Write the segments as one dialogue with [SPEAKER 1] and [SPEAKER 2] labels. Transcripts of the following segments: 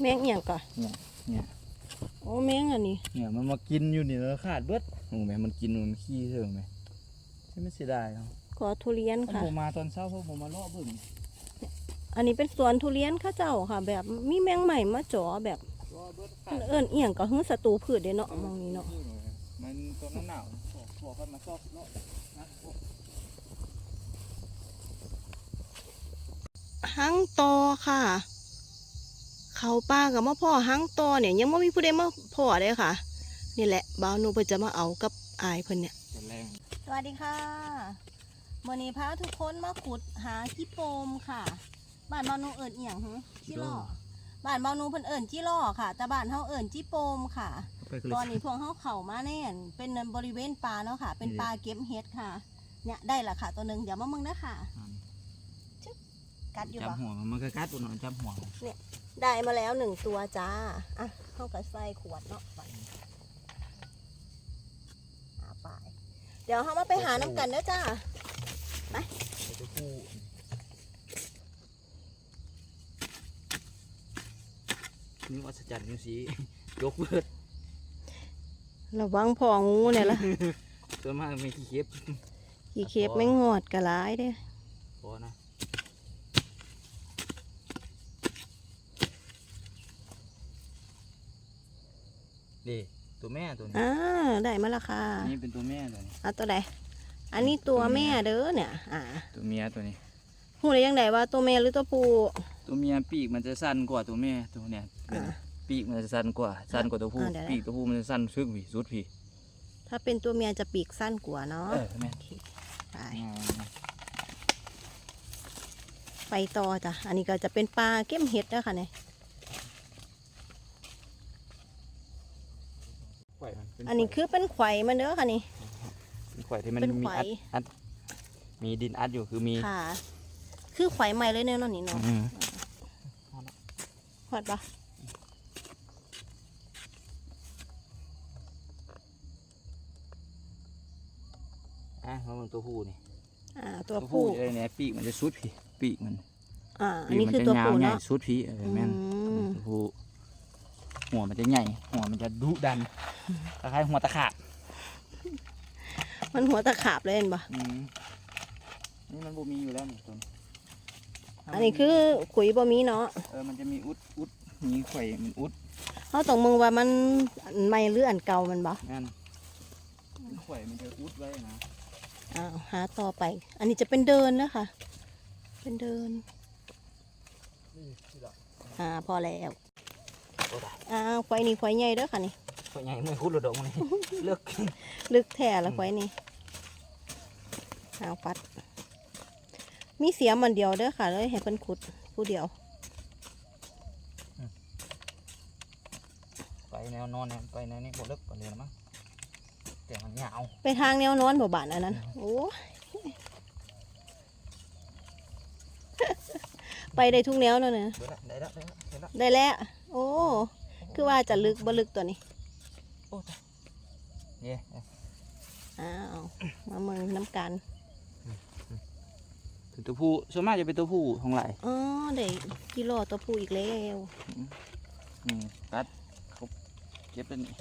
[SPEAKER 1] แมงเอียงก่อน
[SPEAKER 2] เนี่ยเนี่ย
[SPEAKER 1] โอ้แมงอันนี้
[SPEAKER 2] เนี่ยมันมากินอยู่นี่แล้วขาดเบิดโอ้แม่มันกินมันขี้เถอะแม่ใช่ไม่เสียดายเนาะ
[SPEAKER 1] กอทุเรียน
[SPEAKER 2] ถ้า
[SPEAKER 1] ค่ะ
[SPEAKER 2] ผมมาตอนเช้าเพราะผมมาเลาะเบิ่ง
[SPEAKER 1] อันนี้เป็นสวนทุเรียนเข้าเจ้าค่ะ แบบมีแมงใหม่มาจ่อแบบ
[SPEAKER 2] เลาะเบิด
[SPEAKER 1] เพิ่นเอิ้นเอียงก็หื้อศัตรูพืชเด้เนาะมองนี้เนาะ
[SPEAKER 2] มันตอนหนาวบอกบอกกันมาชอบเลาะนะ
[SPEAKER 1] หังตอค่ะ เขาป้ากับมาพ่อหังตอเนี่ยยังไม่มีผู้ใดมาพ่อเลยค่ะ นี่แหละบ่าวหนูเพิ่นจะมาเอากับอายเพิ่นเนี่ย
[SPEAKER 2] เป็นแรง
[SPEAKER 1] สวัสดีค่ะมื่อนี้พาทุกคนมาขุดหาขี้โปมค่ะบ้านบ้านหนูเอิญเอียงหึจี้ล่อบ้านบ้านหนูเพิ่นเอิญจี้ล่อค่ะ แต่บ้านเฮาเอิญจี้โปมค่ะ
[SPEAKER 2] ไปกัน
[SPEAKER 1] ตอน
[SPEAKER 2] เลย
[SPEAKER 1] นี้พวกเฮาเข้ามาแน่นเป็นบริเวณป่าเนาะค่ะ เป็นป่าเก็บเห็ดค่ะ เนี่ยได้ละค่ะ ตัวหนึ่งเดี๋ยวมามึงนะค่ะกัดอยู่
[SPEAKER 2] จับ
[SPEAKER 1] ปะ
[SPEAKER 2] หัวมันมันก็กัดตัวหน่อยจับหัว
[SPEAKER 1] ได้มาแล้วหนึ่งตัวจ้า อะ เข้ากับใส่ขวดเนาะไปหาไปเดี๋ยวเขามาไปหาน้ำกันเด้อจ้า
[SPEAKER 2] ตัวผู้นี่วัศจรรย์นี่สิยกเบิด
[SPEAKER 1] ระวังพองูเนี่ยละ
[SPEAKER 2] ตัวมากมีขี้เข็บ
[SPEAKER 1] ขี่เคฟไม่งอดกระร้ายเด้อ
[SPEAKER 2] พอนะ ดีตัวแม่ตัวนี้
[SPEAKER 1] อ่าได้มาและค่ะ
[SPEAKER 2] นี่เป็นตัวแม่ตัวนี้
[SPEAKER 1] เอาตัวใดอันนี้ตัวแม่เด้อเนี่ย อ่า
[SPEAKER 2] ตัวเมียตัวนี้
[SPEAKER 1] หูได้ยังไงว่าตัวแม่หรือตัวผู้
[SPEAKER 2] ตัวเมียปีกมันจะสั้นกว่าตัวแม่ตัวเนี้ย
[SPEAKER 1] อ่า
[SPEAKER 2] ปีกมันจะสั้นกว่าสั้นกว่าตัวผู้
[SPEAKER 1] อ่าเดี๋ยวนะ
[SPEAKER 2] ปีกตัวผู้มันจะสั้นซึ่งผีสุดผี
[SPEAKER 1] ถ้าเป็นตัวเมียจะปีกสั้นกว่าเนาะ
[SPEAKER 2] เออแม่
[SPEAKER 1] ไป
[SPEAKER 2] อ่า
[SPEAKER 1] ไปต่อจ้ะอันนี้ก็จะเป็นปลาเก็มเห็ดแล้วค่ะเนี่ย
[SPEAKER 2] ไข่มันเป็
[SPEAKER 1] อันนี้คือเป็นไข่มันเด้อค่ะนี่
[SPEAKER 2] เป็นไข่ที่มัน
[SPEAKER 1] เป็น
[SPEAKER 2] มี
[SPEAKER 1] ไข่
[SPEAKER 2] อัดอัดมีดินอัดอยู่คือมี
[SPEAKER 1] ค่ะ คือไข่ใหม่เลยเนี่ยเนาะนี่เนาะ
[SPEAKER 2] อืม
[SPEAKER 1] หอดปะ
[SPEAKER 2] อะเพราะมันตัวผู้นี่
[SPEAKER 1] อ่า ตัว
[SPEAKER 2] ตัว
[SPEAKER 1] ผู้
[SPEAKER 2] ผู้เลยเนี่ยปีกมันจะสุดผีปีกมัน
[SPEAKER 1] อ่า อัน
[SPEAKER 2] ปีก
[SPEAKER 1] นี้
[SPEAKER 2] มั
[SPEAKER 1] คือ
[SPEAKER 2] จะ
[SPEAKER 1] ตัวยา
[SPEAKER 2] ว
[SPEAKER 1] ผู้
[SPEAKER 2] ใหญ่
[SPEAKER 1] เนาะ
[SPEAKER 2] สุดผีเออแม่น
[SPEAKER 1] อืม
[SPEAKER 2] ตัวผู้ หัวมันจะใหญ่ หัวมันจะดุดันคล้ายๆหัวตะขาบ
[SPEAKER 1] มันหัวตะขาบเลยเห็นปะ
[SPEAKER 2] อืมนี่มันบูมีอยู่แล้วนี่ตัวนี้
[SPEAKER 1] อันนี้คือขุยบ่มีเนาะ
[SPEAKER 2] เออมันจะมีอุดอุดมีไข่มันอุด
[SPEAKER 1] เขาต้องมึงว่ามันอันใหม่หรืออันเก่ามันบ่
[SPEAKER 2] นั่นไข่มันจะอุดไว้นะ
[SPEAKER 1] อ้าวหาต่อไป อันนี้จะเป็นเดินนะคะเป็นเดิน
[SPEAKER 2] นี่ที่ละ
[SPEAKER 1] อ่าพอแล้ว
[SPEAKER 2] โอ้ตาย
[SPEAKER 1] อ่าควายนี่ควายใหญ่เด้อค่ะนี่
[SPEAKER 2] ไข่ใหญ่ไม่คุดหรอกดอกมันนี่เลือก
[SPEAKER 1] ลึกแท้ละควายนี่เอาปัด มีเสียมมันเดียวเด้อค่ะเลยให้เพิ่นขุดผู้เดียว
[SPEAKER 2] ไปแนวนอนเนี่ยไปแนวนี้ก็เลิกไปเลยนะมั้งแต่มันยาว
[SPEAKER 1] ไปทางแนวนอนบ่บานอันนั้นโอ้ยไปได้ทุกแนวแล้วเนี่ย
[SPEAKER 2] เดี๋ยวละได้ละได้ละได้ละ
[SPEAKER 1] ได้แล้ว โอ้ คือว่าจะลึกบ่ลึกตัวนี้
[SPEAKER 2] โอ้ตายเย่
[SPEAKER 1] อ้าว มาเมืองน้ำกัน
[SPEAKER 2] ถึงตัวผู้ส่วนมากจะเป็นตัวผู้ของไหลาย
[SPEAKER 1] อ๋อได้กิโลตัวผู้อีกแล้ว
[SPEAKER 2] นี่กัดเขาเก็บเป็นนี่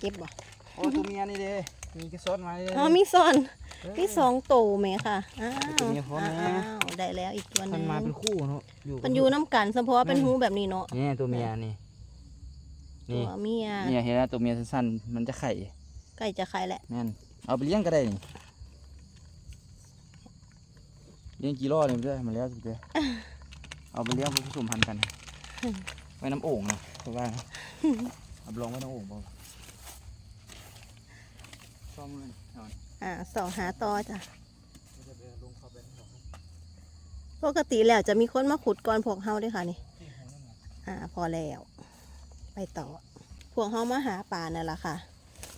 [SPEAKER 1] เก็บบ่
[SPEAKER 2] โอ้ตัวเมียนี่เด้มีกระสอนมาเด้
[SPEAKER 1] อ๋อมีซ่อน
[SPEAKER 2] เออ
[SPEAKER 1] มีสองโตแม่ค่ะอ้าว
[SPEAKER 2] ตัวเมียพร้อมแม่
[SPEAKER 1] อ้าวได้แล้วอีกตัวห
[SPEAKER 2] มั
[SPEAKER 1] นึ
[SPEAKER 2] น
[SPEAKER 1] ง
[SPEAKER 2] มาเป็นคู่เนาะอยู่
[SPEAKER 1] มันอยู่น้ำกันเฉพาะว่าเป็นหูแบบนี้เนาะ
[SPEAKER 2] นี่ตัวเมียนี่
[SPEAKER 1] ตั
[SPEAKER 2] นี่
[SPEAKER 1] วเมีย
[SPEAKER 2] เนี่ยเห็นแล้วตัวเมียสั้นๆ มันจะไข่
[SPEAKER 1] ใกล้จะไข่แหละ
[SPEAKER 2] แม่นเอาไปเลี้ยงก็ได้นี่เลี้ยงกี่รอบเลยด้วยมาแล้วสุดเลยเอาไปเลี้ยงผสมพันธุ์กัน ไว้น้ำโอ่งนะเพราะว่านะเอาไปลองไว้น้ำโอ่งเปล่าซ่อมเลยนอน
[SPEAKER 1] อ่าสองหาต่อจ้ะ
[SPEAKER 2] ก็จะไปลงเข้าไปในห้อง
[SPEAKER 1] ปกติแล้วจะมีคนมาขุดก่อนพวกเฮาด้วยค่ะนี่
[SPEAKER 2] ที่ห้องนั่นน่ะ
[SPEAKER 1] อ่า พอแล้ว ไปต่อ พวกเฮามาหาป่านั่นแหละค่ะ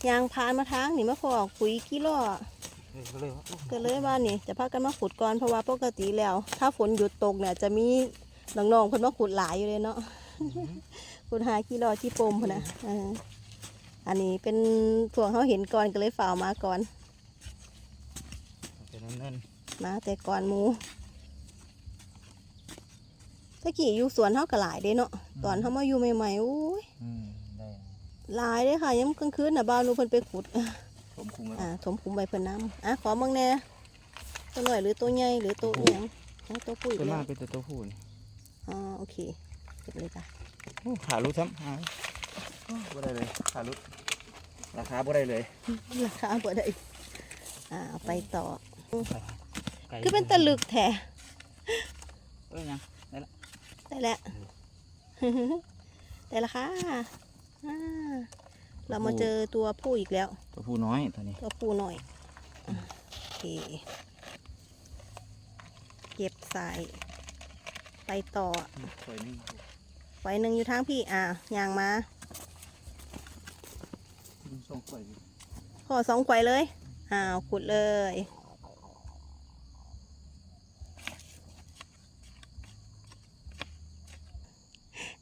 [SPEAKER 1] ยางพานมาทางนี่มาพอคุยกิโล
[SPEAKER 2] เฮ้ยก็เลยว่าโอ้
[SPEAKER 1] ก็เลยว่านี่ จะพากันมาขุดก่อนเพราะว่าปกติแล้ว ถ้าฝนหยุดตกเนี่ยจะมีน้องๆเพิ่นมาขุดหลายอยู่เลยเนาะขุดหากิโลที่ปมพุ่นนะเอออันนี้เป็นพวกเขาเห็นก่อนก็เลยฝ่าวมาก่อน
[SPEAKER 2] เป็นนั่น
[SPEAKER 1] มาแต่ก่อนหมูตะกี้อยู่สวนเฮาก็หลายเด้เนาะตอนเฮามาอยู่ใหม่ๆโอ้ย
[SPEAKER 2] อืมได้
[SPEAKER 1] หลายเด้ค่ะยามกลางคืนน่ะบ่าวหนูเพิ่นไปขุด
[SPEAKER 2] ผมคุมไว้
[SPEAKER 1] อ่าถมคุมใบเพิ่นน้ำอะขอเบิ่งแหน่ตัวน้อยหรือตัวใหญ่หรือตัวอีหยังอ๋อตัวผู้อี
[SPEAKER 2] ส่ว
[SPEAKER 1] ก
[SPEAKER 2] น
[SPEAKER 1] แล้
[SPEAKER 2] มาวกเป็นตัวตัวผู้นี่
[SPEAKER 1] อ๋อโอเคเก็บเลยจ้ะ
[SPEAKER 2] โอ้ขาลุดซ้ำหายโอ้บ่ได้เลยขาลุดราคาบ่ได้เลย
[SPEAKER 1] ราคาบ่ได้อ่าเอาไปต่อ
[SPEAKER 2] ไก่
[SPEAKER 1] คือเป็นตะลึกแท้
[SPEAKER 2] เอ้ยยัง
[SPEAKER 1] ได้แล้วได้และค่ะอ่าเรามาเจอตัวผู้อีกแล้ว
[SPEAKER 2] ตัวผู้น้อยตัวนี้
[SPEAKER 1] ตัวผู้หน่อยอะโอเคเก็บใส่ไปต่อ
[SPEAKER 2] สวยนี่
[SPEAKER 1] ไว้หนึ่งอยู่ทางพี่อะยางมา
[SPEAKER 2] ส่งสวย
[SPEAKER 1] ขอสองไขวเลย อ้าวขุดเลย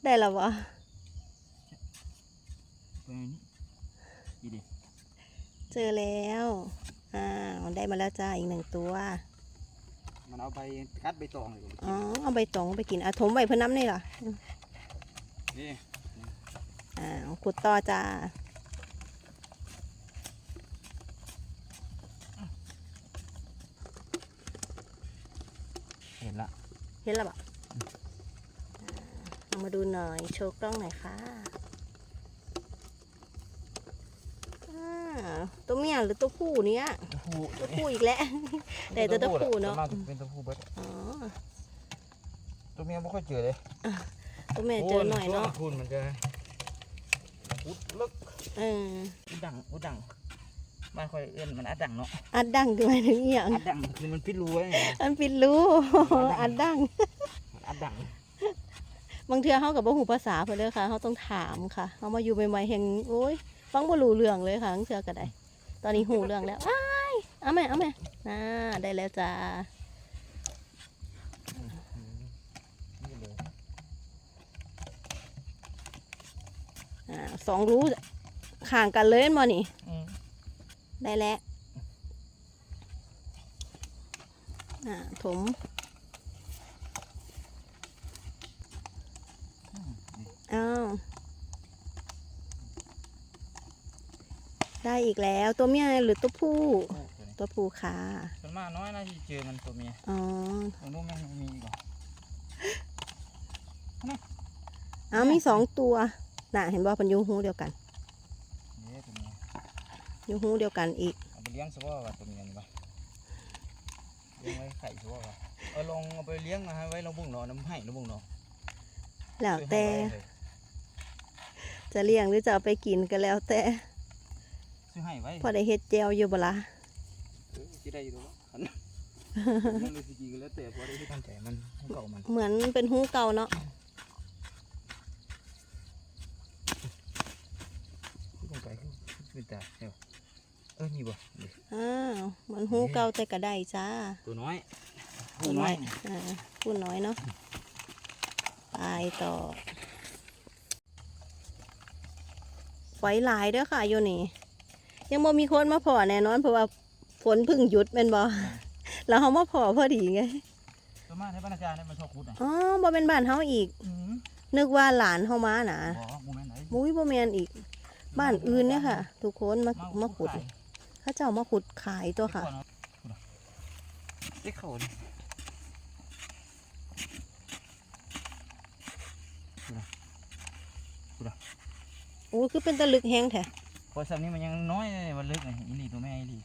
[SPEAKER 1] ได้แล้ววะ
[SPEAKER 2] ตัวนี้ดีดิ
[SPEAKER 1] เจอแล้ว อ้าว ได้มาแล้วจ้า อีกหนึ่งตัว
[SPEAKER 2] มันเอาไปกัดใบตองเลย
[SPEAKER 1] อ๋อ เอาใบตองไปกินอะถมใบเพื่อน้ำนี่เหรอ
[SPEAKER 2] นี่
[SPEAKER 1] อ้าวขุดต่อจ้า
[SPEAKER 2] เห็นละ
[SPEAKER 1] เห็นแล้วปะเอา มาดูหน่อย โชว์กล้องหน่อยค่ะอ่าตัวเมียหรือตัวผู้เนี้ย
[SPEAKER 2] ตัวผู้
[SPEAKER 1] ตัวผู้อีกแล้วแต่ตัวตัวผู้เนอะ
[SPEAKER 2] ส่วมกเป็นตัวผู้เบิด
[SPEAKER 1] อ๋อ
[SPEAKER 2] ตัวเมียไม่ค่อยเจอเลย
[SPEAKER 1] ตัวเมียเจอหน่อยเนาะ
[SPEAKER 2] โคุณมันจะอุดลึก
[SPEAKER 1] เออ
[SPEAKER 2] อุดดังอุดดังบ้านค่อยเอื้อนมันอัดดังเนาะ
[SPEAKER 1] อัดดังคือหมายถึงอหย่าง
[SPEAKER 2] อัดดังคือมันพิษรูไว้ไง
[SPEAKER 1] อันปิดรู้อัดดัง
[SPEAKER 2] มันอัดดัง
[SPEAKER 1] บางเทื่อเขากับบ่หูภาษาเพื่นเลยค่ะเขาต้องถามค่ะเขามาอยู่ใหม่ๆเห็นโอ้ยฟังบ่รู้เรื่องเลยค่ะบางเทื่อก็ได้ ตอนนี้หูเรื่องแล้วอ้ายเอาแม่เอาแม่อ่าได้แล้วจ้า
[SPEAKER 2] นี่เลย
[SPEAKER 1] อ่าสองรู้ข่างกันเลยมอนี่
[SPEAKER 2] อืม
[SPEAKER 1] ได้แล้วอ่าถม อ้าวได้อีกแล้วตัวเมียหรือตัวผู้
[SPEAKER 2] โอ้ตัวนี้
[SPEAKER 1] ตัวผู้ค่ะ
[SPEAKER 2] ส่วนมากน้อยนะที่เจอมันตัวเมีย
[SPEAKER 1] อ๋อ
[SPEAKER 2] ตัวนู้นแม่งไม่มีอีกเหรอ
[SPEAKER 1] อ้าวมีสองตัวน่ะเห็นว่าเป็นอยูหูเดียวกัน
[SPEAKER 2] เนี่ยตัวเมีย
[SPEAKER 1] อยูหูเดียวกันอีก
[SPEAKER 2] เอาไปเลี้ยงซะว่าว่าตัวเมียนี่ปะเลี้ยงไว้ไข่ซะว่าว่าเอาลองเอาไปเลี้ยงนะฮะไว้ลงบุ้งหนอน้ำให้ลงบุ้งหนอ
[SPEAKER 1] แล้วแต่
[SPEAKER 2] ซื้อให้ไว้เลย
[SPEAKER 1] จะเลี้ยงหรือจะเอาไปกินก็แล้วแต่
[SPEAKER 2] ซื้อให้ไว้
[SPEAKER 1] พอได้เฮ็ดแจวอยู่บ่ละ
[SPEAKER 2] เออสิได้อยู่ตรงนั้นอันนั้นมันเลยสิกินก็แล้วแต่พอได้ที่ตั้งใจมันให้เก่ามัน
[SPEAKER 1] เหมือนเป็นหูเก่าเนาะ
[SPEAKER 2] ที่ลงไปคือเป็นตาเดี๋ยวเออนี่บ่นี่
[SPEAKER 1] อ้าวเหมือนหูเก่าแต่ก็ได้จ้า
[SPEAKER 2] ตัวน้อย
[SPEAKER 1] ตัวน้อยอ่าผู้น้อยเนาะไปต่อ ไฟหลายเด้อค่ะอยู่นี่ ยังบ่มีคนมาพอแน่นอนเพราะว่าฝนเพึ่งหยุดแม่นบ่แล้วเขามาพอพอดีไง
[SPEAKER 2] ตัวมากในบ้านอาจารย์เนี่ยมันชอบคุดอะ
[SPEAKER 1] อ๋อบ่เป็นบ้านเฮาอีก
[SPEAKER 2] อืม
[SPEAKER 1] นึกว่าหลานเฮามาน่ะ
[SPEAKER 2] บ่โมเมนต์ไหน
[SPEAKER 1] มุ้ยบ่แม่นอีก บ้านอื่นเนี่ยค่ะ ทุกคนมามาขุดเขาเจ้ามาขุดขายตัวค่ะ
[SPEAKER 2] เด็กเขาเโอ้
[SPEAKER 1] คือเป็นตะลึกแฮงแท้
[SPEAKER 2] พอสันี้มันยังน้อยเลยมันลึกไงอีนี่ตัวแม่อีนี่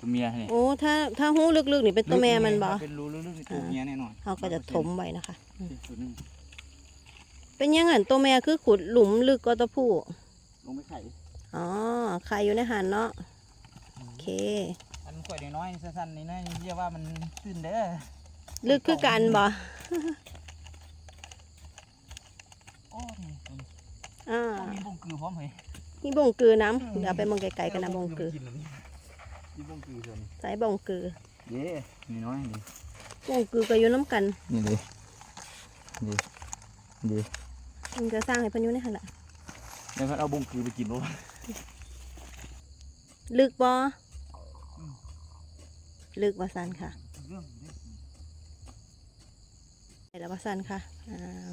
[SPEAKER 2] ตัวเมียเนี่ย
[SPEAKER 1] โอ้ถ้าถ้าหูลึกๆนี่เป็นตัวแม่มันบ่
[SPEAKER 2] เป็นรูลึกๆตัวเมียแน่นอน
[SPEAKER 1] เขาก็จะถมไว้นะคะ
[SPEAKER 2] สุดนึง
[SPEAKER 1] เป็นยังไงตัวแม่คือขุดหลุมลึกก็ตัวผู้
[SPEAKER 2] ลงไปไข่
[SPEAKER 1] อ๋อไข่อยู่ในหันเนาะโอเค
[SPEAKER 2] อันข่อยน้อยๆสั้นๆนี่นะเรียกว่ามันขึ้นเด้อ
[SPEAKER 1] ลึกคือกันบ่
[SPEAKER 2] โอ้นี่ตัวนี้
[SPEAKER 1] อ่า
[SPEAKER 2] โอ้มีบงกือพร้อมเฮ้ย
[SPEAKER 1] นี่บงกือน้ำเดี๋ยวไปเมองไกลๆกันนะบงกือ
[SPEAKER 2] มีบงกือตัวนี้
[SPEAKER 1] ใส่บงกือ
[SPEAKER 2] เย้นี่น้อยนี่
[SPEAKER 1] บงกือก็อยู่น้ำกัน
[SPEAKER 2] นี่ดิดีดี
[SPEAKER 1] มันจะสร้างให้เพันอยู่ในหันละ
[SPEAKER 2] เดี๋ยวเอาบงกือไปกินบ่
[SPEAKER 1] ลึกบ่
[SPEAKER 2] อืม
[SPEAKER 1] ลึกว่าสันค่ะ
[SPEAKER 2] เรื่องนี้
[SPEAKER 1] ได้แล้วว่าสันค่ะอ่า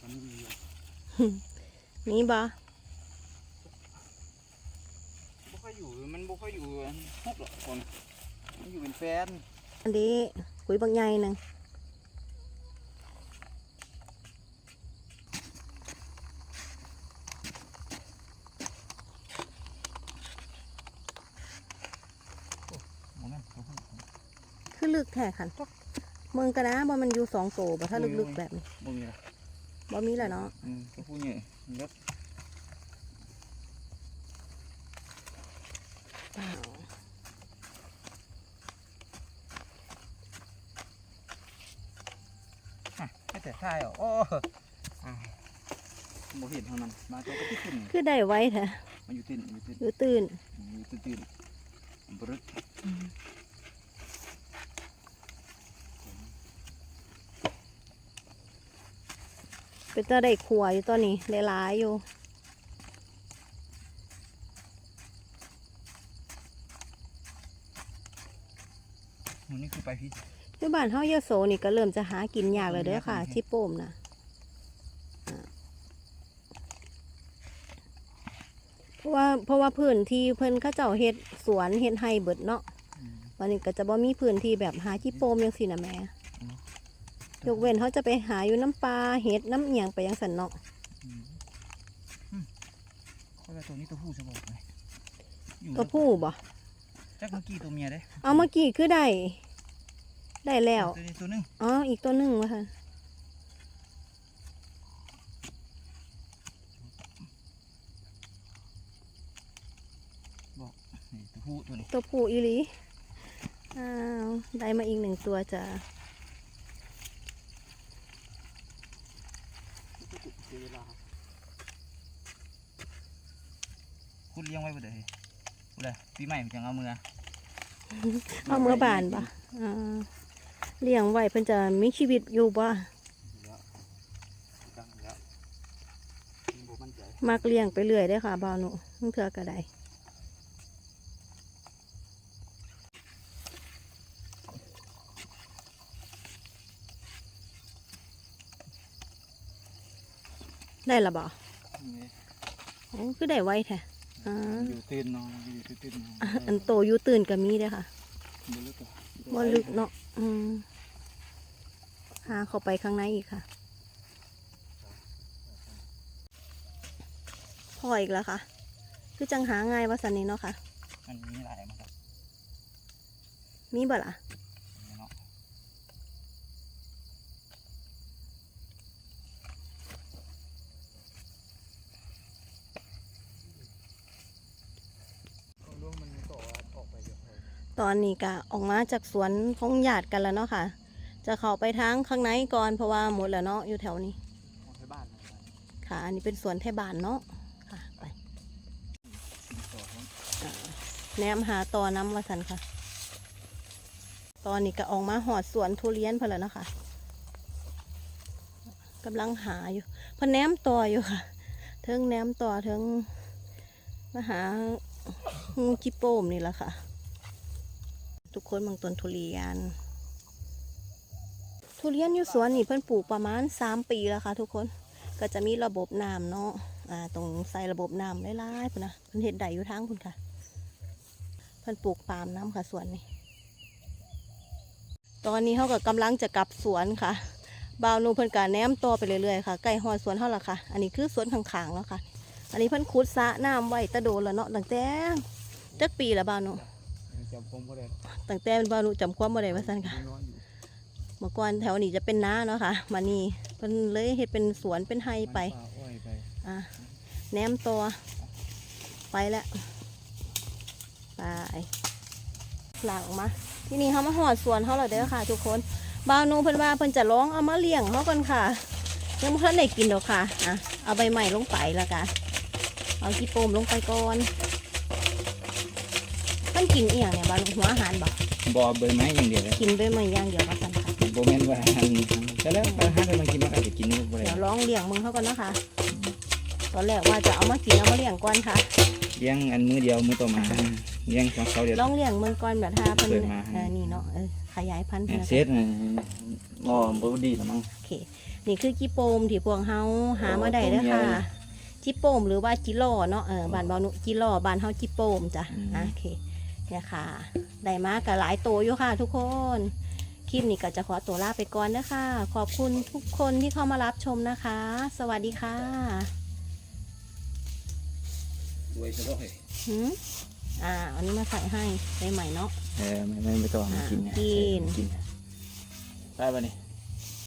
[SPEAKER 2] มันมีอยู่
[SPEAKER 1] นี่บ่
[SPEAKER 2] บ่ค่อยอยู่มันบ่ค่อยอยู่ฮกหรอกคนมันอยู่เป็นแฟน
[SPEAKER 1] อันนี้คุยบางใหญ่หนึ่ง
[SPEAKER 2] หมองนั่นตัวผู้
[SPEAKER 1] คือลึกแท้คันเมืองกะนะบ่มันอยู่สองโตบ่ถ้าลึกๆแบบนี้
[SPEAKER 2] บ่มีละ
[SPEAKER 1] บ่มีแหละเนาะ
[SPEAKER 2] อืมตัวผู้เนี่ยเล็ก
[SPEAKER 1] อ้าว
[SPEAKER 2] อะไม่แต่ท่ายเหรอโอ้อ่าบ่เห็นเท่านั้นมาตัวก็ที่ขึ้น
[SPEAKER 1] คือได้ไว้แท้
[SPEAKER 2] มันอยู่ตื่นอยู่ตื่น
[SPEAKER 1] อยู่ตื่น
[SPEAKER 2] อยู่ตื่นตื่นบรึก
[SPEAKER 1] เป็นตาได้ขัวอยู่ตอนนี้หลายๆอยู่
[SPEAKER 2] มันนี่คือไปพี่
[SPEAKER 1] อยู่บ้านเฮาเยอะโสนี่ก็เริ่มจะหากินยากแล้วเด้อค่ะ ที่โป่มนะอ่าเพราะว่าเพราะว่าพื้นที่เพิ่นเขาเจ้าเฮ็ดสวนเฮ็ดไร่เบิดเนาะวันนี้ก็จะบ่มีพื้นที่แบบหาที่โป่มจังซี่นะแม่ ยกเว้นเขาจะไปหาอยู่น้ำปลาเฮ็ดน้ำเอียงไปยังสันเนาะ
[SPEAKER 2] เพราะว่าตัวนี้ตัวผู้จะบอกไหมอยู่
[SPEAKER 1] ตัวผู้บ่
[SPEAKER 2] จักเมื่อกี้ตัวเมียเด้
[SPEAKER 1] เอาเมื่อกี้คือได้ ได้แล้ว
[SPEAKER 2] ตัวนี้ตัวหนึง
[SPEAKER 1] อ๋ออีกตัวหนึงว่าซั่น
[SPEAKER 2] นี่ตัวผู้ตัวนี้
[SPEAKER 1] ตัวผู้อีหลีอ้าวได้มาอีกหนึ่งตัวจ้ะ
[SPEAKER 2] คุณเลี้ยงไว้บ่ได้บ่ได้ปีใหม่มันจังเอามือ
[SPEAKER 1] เอาเมื่อบานปะอ่าเลี้ยงไว้เพิ่นจะมีชีวิตอยู่บ่
[SPEAKER 2] จังแล้วบ่มั่นใจ
[SPEAKER 1] มักเลี้ยงไปเรื่อยได้อค่ะบ่าวหนูทั้งเถื่อก็ได้ได้ละบ่
[SPEAKER 2] นี่
[SPEAKER 1] โอ้คือได้ไวแท้ อ่า
[SPEAKER 2] อยู่ตื่นนอนอยู่ตื่นนอน
[SPEAKER 1] อะอันโตอยู่ตื่นก็มีเด้อค่ะ
[SPEAKER 2] บ่ลึกอะ
[SPEAKER 1] บ่ลึกเนาะอืมหาเข้าไปข้างในอีกค่ะพออีกแล้วค่ะ คือจังหาง่ายว่าสันนี้เนาะค่ะ
[SPEAKER 2] มันมีหลายมันครับ
[SPEAKER 1] มีบ่ล่ะ
[SPEAKER 2] เนาะร่วงมันต่อออกไปเยอะเลย
[SPEAKER 1] ตอนนี้ก็ออกมาจากสวนของญาติกันแล้วเนาะค่ะ จะเข้าไปทางข้างในก่อนเพราะว่าหมดแล้วเนาะอยู่แถวนี้ค่ะ อันนี้เป็นสวนไทยบ้านเนาะค่ะไป
[SPEAKER 2] ต่อทั้ง
[SPEAKER 1] แนมหาตอน้ำมาสันค่ะ ตอนนี้ก็ออกมาหอดสวนทุเรียนเพนแล้วเนาะคะกำลังหาอยู่เพนแนมต่ออยู่ค่ะเทิงแนมต่อเทิงมาหางูจิโป้มนี่แหละค่ะ ทุกคนบางต้นทุเรียน ทุเรียนอยู่สวนนี่เพิ่นปลูกประมาณสามปีแล้วค่ะ ทุกคนก็จะมีระบบน้ำเนาะอ่าตรงใส่ระบบน้ำไล่ๆพุ่นนะเพิ่นเห็ดได้อยู่ทางคุณค่ะ เพิ่นปลูกปาล์มน้ำค่ะสวนนี้ตอนนี้เขาก็กำลังจะกลับสวนค่ะบ่าวนูเพิ่นกะแนมต่อไปเรื่อยๆค่ะใกล้หอดสวนเท่าละค่ะ อันนี้คือสวนข้างๆแล้วค่ะ อันนี้เพิ่นขุดสระน้ำไว้ตะโดนแล้วเนาะตั้งแต่จักปีแล้วบ่าวนู
[SPEAKER 2] จำผมก็ได้
[SPEAKER 1] ตั้งแต่บ่าวหนูจำความบ่ได้ว่าซั่นค่ะ
[SPEAKER 2] น้อยอยู่
[SPEAKER 1] เมื่อก่อนแถวนี้จะเป็นนาเนาะค่ะมานี่เพิ่นเลยเฮ็ดเป็นสวนเป็นไฮไป
[SPEAKER 2] ป่าอ้อยไป
[SPEAKER 1] อะแหนมตัวไปแล้วไปหลังมา ที่นี่เขามาหอดสวนเขาแล้วเด้อค่ะ ทุกคนบาวนูเพิ่นว่าเพิ่นจะร้องเอามาเลี้ยงเขากันค่ะยังบ่ทันได้กินดอกค่ะอะเอาใบใหม่ลงไปแล้วกันเอาขี้โปมลงไปก่อน มันกินเอียงเนี่ยบาวนูหัวอาหารบ่
[SPEAKER 2] บ่อใบไม้อย่างเดียวเลย
[SPEAKER 1] กินใบไม้อย่างเดียวว่าซั่นค่ะ
[SPEAKER 2] บ่แม่นว่าอันแต่แล้วอาหารที่มันกินมันอาจจะกินบ่ได้
[SPEAKER 1] เดี๋ยวลองเลี้ยงมึงเขากันนะคะตอนแรกว่าจะเอามากินเอามาเลี้ยงก่อนค่ะ
[SPEAKER 2] เลี้ยงอันมือเดียวมือต่อมาเลี้ยงของเขาเดียว
[SPEAKER 1] ลองเลี้ยงมืองก่อนแบบถ้าเพิ่น
[SPEAKER 2] เปิดมา
[SPEAKER 1] เออนี่เนาะเออขยายพันธุ์เซ
[SPEAKER 2] ตน่ะงอบ่ดีหรอมั้ง
[SPEAKER 1] โอเคนี่คือจิโปมที่พวกเฮาหามาได้
[SPEAKER 2] โอ้
[SPEAKER 1] เด้อค่ะจิโปมหรือว่าจิโล่เนาะเออบ้านบานุจิโล่บ้านเฮาจิโปมจ้ะอะโอเค เนี่ยค่ะ ได้มากับหลายตัวอยู่ค่ะทุกคน คลิปนี้ก็จะขอตัวลาไปก่อนนะคะ ขอบคุณทุกคนที่เข้ามารับชมนะคะ สวัสดีค่ะ
[SPEAKER 2] รวยซะด้วย
[SPEAKER 1] หืมอ่าอันนี้มาใส่ให้ได้ใหม่เนาะ
[SPEAKER 2] เออไม่ไม่ไม่ต้องมากินไง
[SPEAKER 1] กิน
[SPEAKER 2] กินได้ป่ะนี่